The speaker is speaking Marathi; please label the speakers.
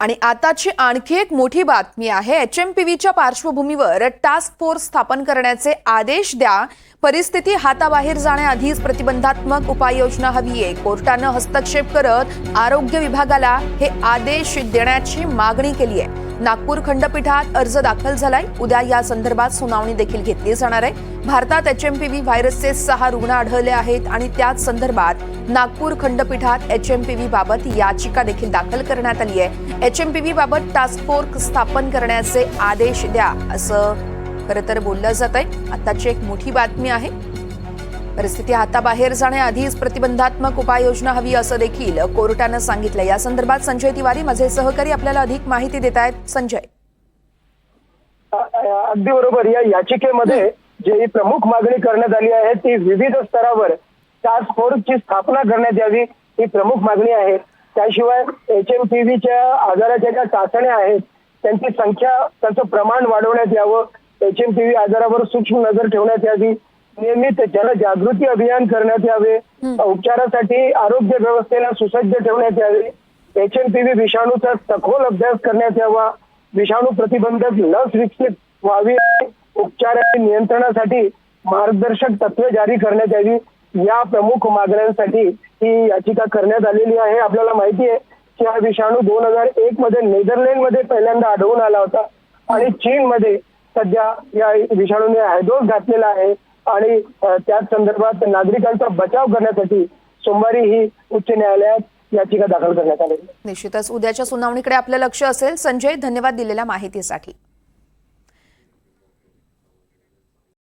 Speaker 1: आणि आताची आणखी एक मोठी बातमी आहे एच एम पी व्हीच्या पार्श्वभूमीवर टास्क फोर्स स्थापन करण्याचे आदेश द्या. परिस्थिती हाताबाहेर जाण्याआधीच प्रतिबंधात्मक उपाययोजना हवी आहे. कोर्टानं हस्तक्षेप करत आरोग्य विभागाला हे आदेश देण्याची मागणी केली आहे. नागपूर खंडपीठात अर्ज दाखल झालाय. उद्या या संदर्भात सुनावणी देखील घेतली जाणार आहे. भारतात एच एम पी व्ही व्हायरसचे सहा रुग्ण आढळले आहेत आणि त्याच संदर्भात नागपूर खंडपीठात एच एम पी व्ही बाबत याचिका देखील दाखल करण्यात आली आहे. एच एम पी व्ही बाबत टास्क फोर्स स्थापन करण्याचे आदेश द्या असं खरं तर बोललं जात आहे. आताची एक मोठी बातमी आहे. परिस्थिती हाताबाहेर जाण्याआधीच प्रतिबंधात्मक उपाययोजना हवी असं देखील कोर्टानं सांगितलं. या संदर्भात संजय तिवारी माझे सहकारी आपल्याला अधिक माहिती देत आहेत. संजय.
Speaker 2: अगदी बरोबर. या याचिकेमध्ये जी प्रमुख मागणी करण्यात आली आहे ती विविध स्तरावर टास्क फोर्सची स्थापना करण्यात यावी ही प्रमुख मागणी आहे. त्याशिवाय एच एम पी व्हीच्या आजाराच्या ज्या चाचण्या आहेत त्यांची संख्या त्यांचं प्रमाण वाढवण्यात यावं एच एम पी व्ही आजारावर सूक्ष्म नजर ठेवण्यात यावी. नियमित जनजागृती अभियान करण्यात यावे. उपचारासाठी आरोग्य व्यवस्थेला सुसज्ज ठेवण्यात यावे. एच एम पी व्ही विषाणूचा सखोल अभ्यास करण्यात यावा. विषाणू प्रतिबंधक लस विकसित व्हावी. उपचार आणि नियंत्रणासाठी मार्गदर्शक तत्वे जारी करण्यात यावी. या प्रमुख मागण्यांसाठी ही याचिका करण्यात आलेली आहे. आपल्याला माहिती आहे की हा विषाणू दोन हजार एक मध्ये नेदरलँडमध्ये पहिल्यांदा आढळून आला होता. आणि चीन मध्ये सध्या या विषाणूने हायदोस घातलेला आहे आणि त्याच संदर्भात नागरिकांचा बचाव करण्यासाठी सोमवारी ही उच्च न्यायालयात याचिका दाखल करण्यात आली.
Speaker 1: निश्चितच. उद्याच्या सुनावणीकडे आपलं लक्ष असेल. संजय धन्यवाद दिलेल्या माहितीसाठी.